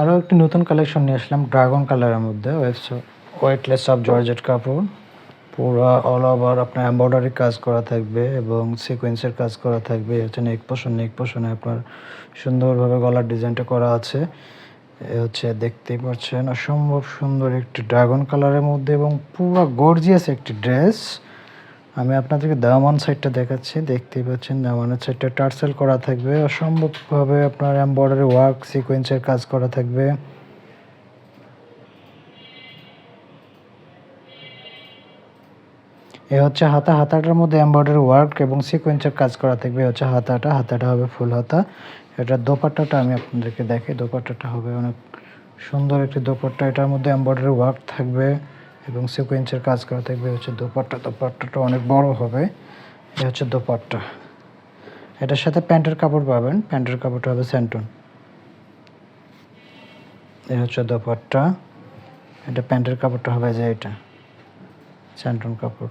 আরও একটি নতুন কালেকশন নিয়ে আসলাম ড্রাগন কালারের মধ্যে ওয়েটলেস অফ জর্জেট কাপড় পুরো অল ওভার আপনার এম্ব্রয়ডারি কাজ করা থাকবে এবং সিকোয়েন্সের কাজ করা থাকবে হচ্ছে নেক পোষণ নেক পোষণে আপনার সুন্দরভাবে গলার ডিজাইনটা করা আছে। হচ্ছে দেখতেই পাচ্ছেন, অসম্ভব সুন্দর একটি ড্রাগন কালারের মধ্যে এবং পুরো গর্জিয়াস একটি ড্রেস আমি আপনাদেরকে দামান সাইডটা দেখাচ্ছি। দেখতেই পাচ্ছেন দামানের সাইডটা টার্সেল করা থাকবে। অসম্ভবভাবে আপনার এমব্রয়ডারি ওয়ার্ক সিকোয়েন্সের কাজ করা থাকবে। এ হচ্ছে হাতা। হাতাটার মধ্যে এমব্রয়ডারি ওয়ার্ক এবং সিকোয়েন্সের কাজ করা থাকবে। হচ্ছে হাতাটা। হাতাটা হবে ফুল হাতা। এটা দোপাট্টাটা আমি আপনাদেরকে দেখাই। দোপাট্টাটা হবে অনেক সুন্দর একটি দোপাট্টা। এটার মধ্যে এমব্রয়ডারি ওয়ার্ক থাকবে। এবং সিকোয়েন্সের কাজ করা থাকবে হচ্ছে দোপাট্টা। দোপাট্টাটা অনেক বড় হবে, এ হচ্ছে দোপাট্টা। এটার সাথে প্যান্টের কাপড় পাবেন, প্যান্টের কাপড়টা হবে স্যান্টন এ হচ্ছে দোপাট্টা, এটা প্যান্টের কাপড়টা হবে যে এটা স্যান্টন কাপড়।